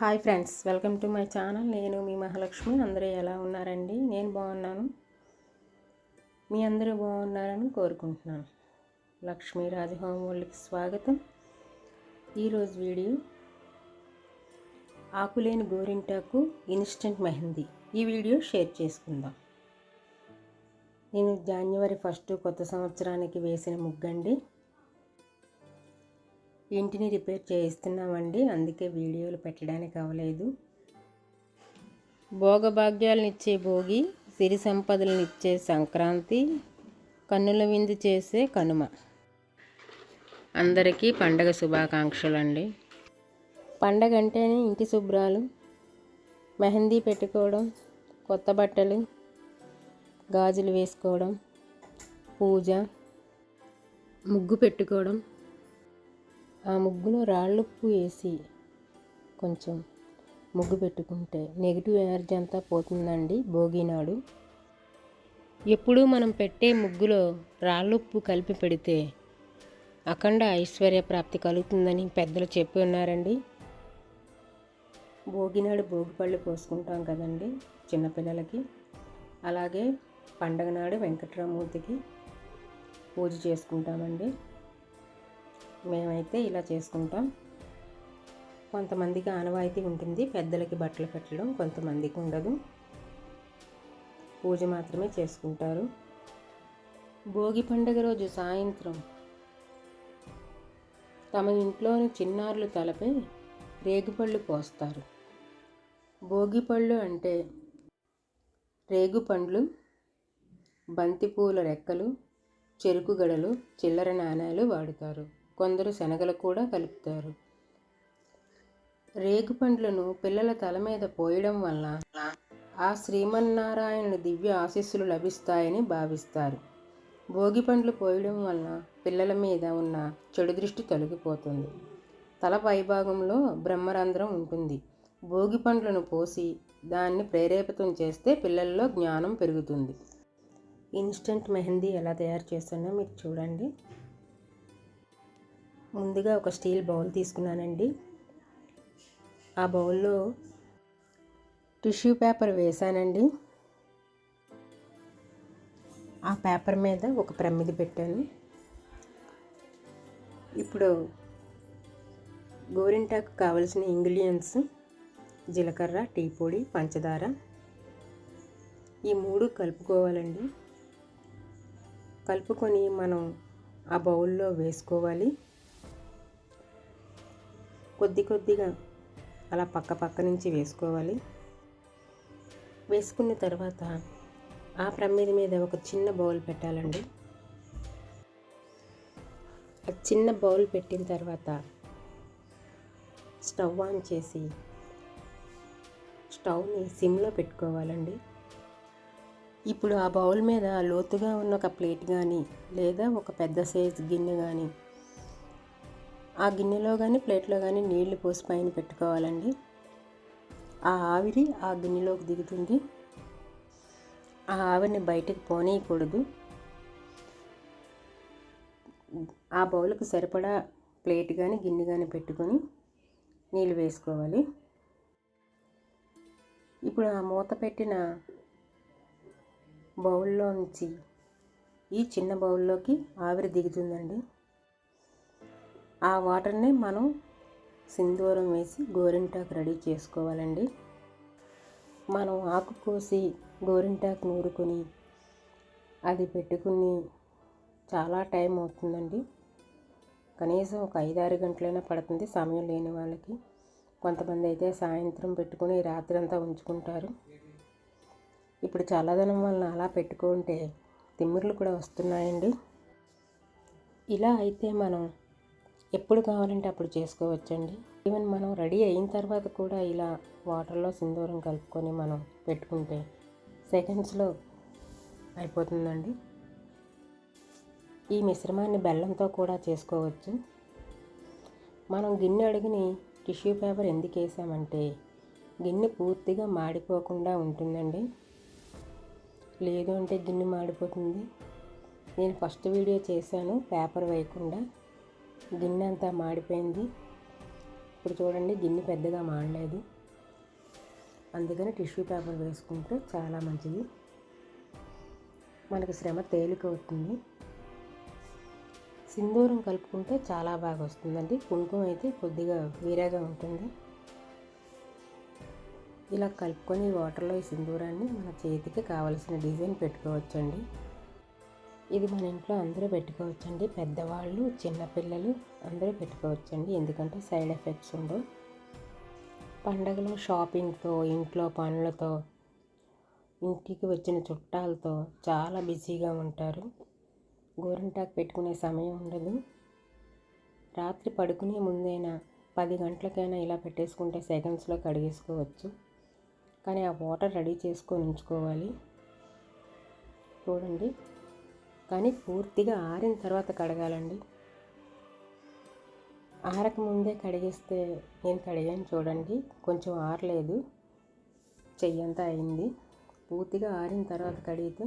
Hi friends welcome to my channel. నేను మీ మహాలక్ష్మి. అందరూ ఎలా ఉన్నారండి? నేను బాగున్నాను. మీ అందరూ బాగున్నారని కోరుకుంటున్నాను. లక్ష్మీ రాజహోమ్ వాళ్ళకి స్వాగతం. ఈరోజు వీడియో ఆకులేని గోరింటాకు ఇన్స్టెంట్ మెహందీ. ఈ వీడియో షేర్ చేసుకుందాం. నేను జనవరి ఫస్ట్ కొత్త సంవత్సరానికి వేసిన ముగ్గండి. ఇంటిని రిపేర్ చేయిస్తున్నామండి. అందుకే వీడియోలు పెట్టడానికి అవ్వలేదు. భోగభాగ్యాలనిచ్చే భోగి సిరి సంపదలనిచ్చే సంక్రాంతి కన్నుల విందు చేసే కనుమ. అందరికీ పండగ శుభాకాంక్షలు అండి పండగ అంటేనే ఇంటి శుభ్రాలు మెహందీ పెట్టుకోవడం కొత్త బట్టలు గాజులు వేసుకోవడం పూజ ముగ్గు పెట్టుకోవడం ఆ ముగ్గులో రాళ్ళుప్పు వేసి కొంచెం ముగ్గు పెట్టుకుంటే నెగిటివ్ ఎనర్జీ అంతా పోతుందండి భోగి నాడు. ఎప్పుడూ మనం పెట్టే ముగ్గులో రాళ్ళుప్పు కలిపి పెడితే అఖండ ఐశ్వర్య ప్రాప్తి కలుగుతుందని పెద్దలు చెప్పి ఉన్నారండి. భోగినాడు భోగిపళ్ళు పోసుకుంటాం కదండి చిన్నపిల్లలకి. అలాగే పండగ నాడు వెంకట్రామూర్తికి పూజ చేసుకుంటామండి. మేమైతే ఇలా చేసుకుంటాం. కొంతమందికి ఆనవాయితీ ఉంటుంది. పెద్దలకి బట్టలు పెట్టడం కొంతమందికి ఉండదు పూజ మాత్రమే చేసుకుంటారు. భోగి పండుగ రోజు సాయంత్రం తమ ఇంట్లోని చిన్నారులు తలపై రేగుపళ్ళు పోస్తారు. భోగిపళ్ళు అంటే రేగుపండ్లు బంతిపూల రెక్కలు చెరుకు గడలు చిల్లర నాణాలు వాడుతారు. కొందరు శనగలు కూడా కలుపుతారు. రేగు పండ్లను పిల్లల తల మీద పోయడం వల్ల ఆ శ్రీమన్నారాయణుని దివ్య ఆశీస్సులు లభిస్తాయని భావిస్తారు. భోగి పండ్లు పోయడం వల్ల పిల్లల మీద ఉన్న చెడు దృష్టి తొలగిపోతుంది. తల పైభాగంలో బ్రహ్మరంధ్రం ఉంటుంది. భోగి పండ్లను పోసి దాన్ని ప్రేరేపితం చేస్తే పిల్లల్లో జ్ఞానం పెరుగుతుంది. ఇన్స్టెంట్ మెహందీ ఎలా తయారు చేస్తానో మీరు చూడండి. ముందుగా ఒక స్టీల్ బౌల్ తీసుకున్నానండి. ఆ బౌల్లో టిష్యూ పేపర్ వేసానండి ఆ పేపర్ మీద ఒక ప్రమిది పెట్టాను. ఇప్పుడు గోరింటాకు కావలసిన ఇంగ్రీడియంట్స్ జీలకర్ర టీ పొడి పంచదార ఈ మూడు కలుపుకోవాలండి. కలుపుకొని మనం ఆ బౌల్లో వేసుకోవాలి. కొద్ది కొద్దిగా అలా పక్క పక్క నుంచి వేసుకోవాలి. వేసుకున్న తర్వాత ఆ ప్రమ్మిది మీద ఒక చిన్న బౌల్ పెట్టాలండి. ఆ చిన్న బౌల్ పెట్టిన తర్వాత స్టవ్ ఆన్ చేసి స్టవ్ని సిమ్లో పెట్టుకోవాలండి. ఇప్పుడు ఆ బౌల్ మీద లోతుగా ఉన్న ఒక ప్లేట్ కానీ లేదా ఒక పెద్ద సైజ్ గిన్నె కానీ ఆ గిన్నెలో కానీ ప్లేట్లో కానీ నీళ్ళు పోసి పైన పెట్టుకోవాలండి. ఆ ఆవిరి ఆ గిన్నెలోకి దిగుతుంది. ఆ ఆవిరిని బయటకు పోనీయకూడదు. ఆ బౌల్కి సరిపడా ప్లేట్ కానీ గిన్నె కానీ పెట్టుకొని నీళ్ళు వేసుకోవాలి. ఇప్పుడు ఆ మూత పెట్టిన బౌల్లో నుంచి ఈ చిన్న బౌల్లోకి ఆవిరి దిగుతుందండి. ఆ వాటర్ని మనం సింధూరం వేసి గోరింటాకు రెడీ చేసుకోవాలండి. మనం ఆకు కోసి గోరింటాకు నూరుకొని అది పెట్టుకుని చాలా టైం అవుతుందండి. కనీసం ఒక ఐదారు గంటలైనా పడుతుంది సమయం లేని వాళ్ళకి. కొంతమంది అయితే సాయంత్రం పెట్టుకుని రాత్రి అంతా ఉంచుకుంటారు. ఇప్పుడు చల్లదనం వలన అలా పెట్టుకుంటే తిమ్మిర్లు కూడా వస్తున్నాయండి. ఇలా అయితే మనం ఎప్పుడు కావాలంటే అప్పుడు చేసుకోవచ్చండి. ఈవెన్ మనం రెడీ అయిన తర్వాత కూడా ఇలా వాటర్లో సింధూరం కలుపుకొని మనం పెట్టుకుంటే సెకండ్స్లో అయిపోతుందండి. ఈ మిశ్రమాన్ని బెల్లంతో కూడా చేసుకోవచ్చు. మనం గిన్నె అడిగిని టిష్యూ పేపర్ ఎందుకు వేసామంటే గిన్నె పూర్తిగా మాడిపోకుండా ఉంటుందండి. లేదు అంటే గిన్నె మాడిపోతుంది. నేను ఫస్ట్ వీడియో చేశాను పేపర్ వేయకుండా. గిన్నె అంతా మాడిపోయింది. ఇప్పుడు చూడండి గిన్నె పెద్దగా మాడలేదు. అందుకని టిష్యూ పేపర్ వేసుకుంటే చాలా మంచిది. మనకి శ్రమ తేలిక అవుతుంది. సింధూరం కలుపుకుంటే చాలా బాగా వస్తుందండి. కుంకుమ అయితే కొద్దిగా వేరేగా ఉంటుంది. ఇలా కలుపుకొని వాటర్లో ఈ సింధూరాన్ని మన చేతికి కావలసిన డిజైన్ పెట్టుకోవచ్చండి. ఇది మన ఇంట్లో అందరూ పెట్టుకోవచ్చండి. పెద్దవాళ్ళు చిన్నపిల్లలు అందరూ పెట్టుకోవచ్చండి. ఎందుకంటే సైడ్ ఎఫెక్ట్స్ ఉండవు. పండగలో షాపింగ్తో ఇంట్లో పనులతో ఇంటికి వచ్చిన చుట్టాలతో చాలా బిజీగా ఉంటారు. గోరింటాకు పెట్టుకునే సమయం ఉండదు. రాత్రి పడుకునే ముందైనా పది గంటలకైనా ఇలా పెట్టేసుకుంటే సెకండ్స్లో కడిగేసుకోవచ్చు. కానీ ఆ వాటర్ రెడీ చేసుకొని ఉంచుకోవాలి. చూడండి. కానీ పూర్తిగా ఆరిన తర్వాత కడగాలండి. ఆరక ముందే కడిగిస్తే నేను కడిగాను చూడండి కొంచెం ఆరలేదు చెయ్యంతా అయింది. పూర్తిగా ఆరిన తర్వాత కడిగితే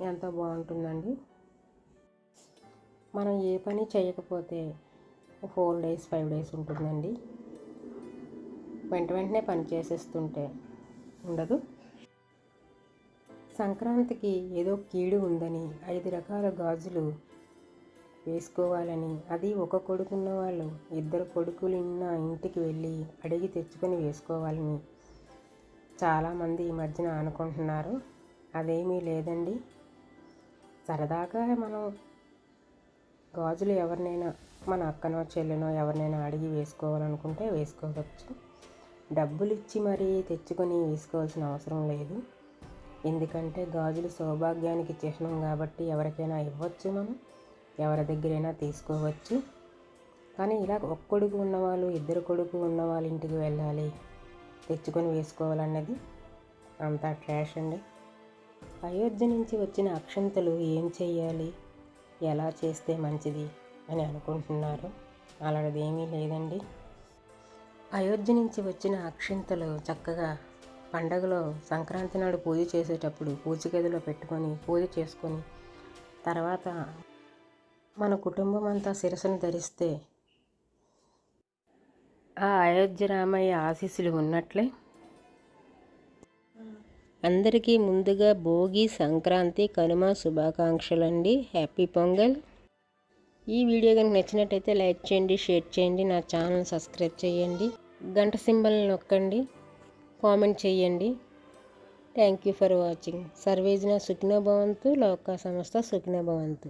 ఎంతో బాగుంటుందండి. మనం ఏ పని చేయకపోతే ఫోర్ డేస్ ఫైవ్ డేస్ ఉంటుందండి. వెంట వెంటనే పని చేసేస్తుంటే ఉండదు. సంక్రాంతికి ఏదో కీడు ఉందని ఐదు రకాల గాజులు వేసుకోవాలని అది ఒక కొడుకున్న వాళ్ళు ఇద్దరు కొడుకులు ఉన్న ఇంటికి వెళ్ళి అడిగి తెచ్చుకొని వేసుకోవాలని చాలామంది ఈ మధ్యన అనుకుంటున్నారు. అదేమీ లేదండి. సరదాగా మనం గాజులు ఎవరినైనా మన అక్కనో చెల్లెనో ఎవరినైనా అడిగి వేసుకోవాలనుకుంటే వేసుకోవచ్చు. డబ్బులు ఇచ్చి మరీ తెచ్చుకొని వేసుకోవాల్సిన అవసరం లేదు. ఎందుకంటే గాజులు సౌభాగ్యానికి చిహ్నం కాబట్టి ఎవరికైనా ఇవ్వచ్చు మనం. ఎవరి దగ్గరైనా తీసుకోవచ్చు. కానీ ఇలా ఒక్క కొడుకు ఉన్నవాళ్ళు ఇద్దరు కొడుకు ఉన్న వాళ్ళ ఇంటికి వెళ్ళాలి తెచ్చుకొని వేసుకోవాలన్నది అంతా ట్రాష్ అండి. అయోధ్య నుంచి వచ్చిన అక్షంతలు ఏం చేయాలి ఎలా చేస్తే మంచిది అని అనుకుంటున్నారు. అలాంటిది ఏమీ లేదండి. అయోధ్య నుంచి వచ్చిన అక్షింతలు చక్కగా పండగలో సంక్రాంతి నాడు పూజ చేసేటప్పుడు పూజ గదిలో పెట్టుకొని పూజ చేసుకొని తర్వాత మన కుటుంబం అంతా శిరస్సును ధరిస్తే ఆ అయోధ్య రామయ్య ఆశీస్సులు ఉన్నట్లే. అందరికీ ముందుగా భోగి సంక్రాంతి కనుమ శుభాకాంక్షలండి. హ్యాపీ పొంగల్. ఈ వీడియో కనుక నచ్చినట్టయితే లైక్ చేయండి షేర్ చేయండి నా ఛానల్ సబ్స్క్రైబ్ చేయండి. గంట సింబల్ని నొక్కండి. కామెంట్ చేయండి. థ్యాంక్ యూ ఫర్ వాచింగ్ సర్వేజన సుఖినో భవంతు లోక సంస్థ సుఖినో భవంతు.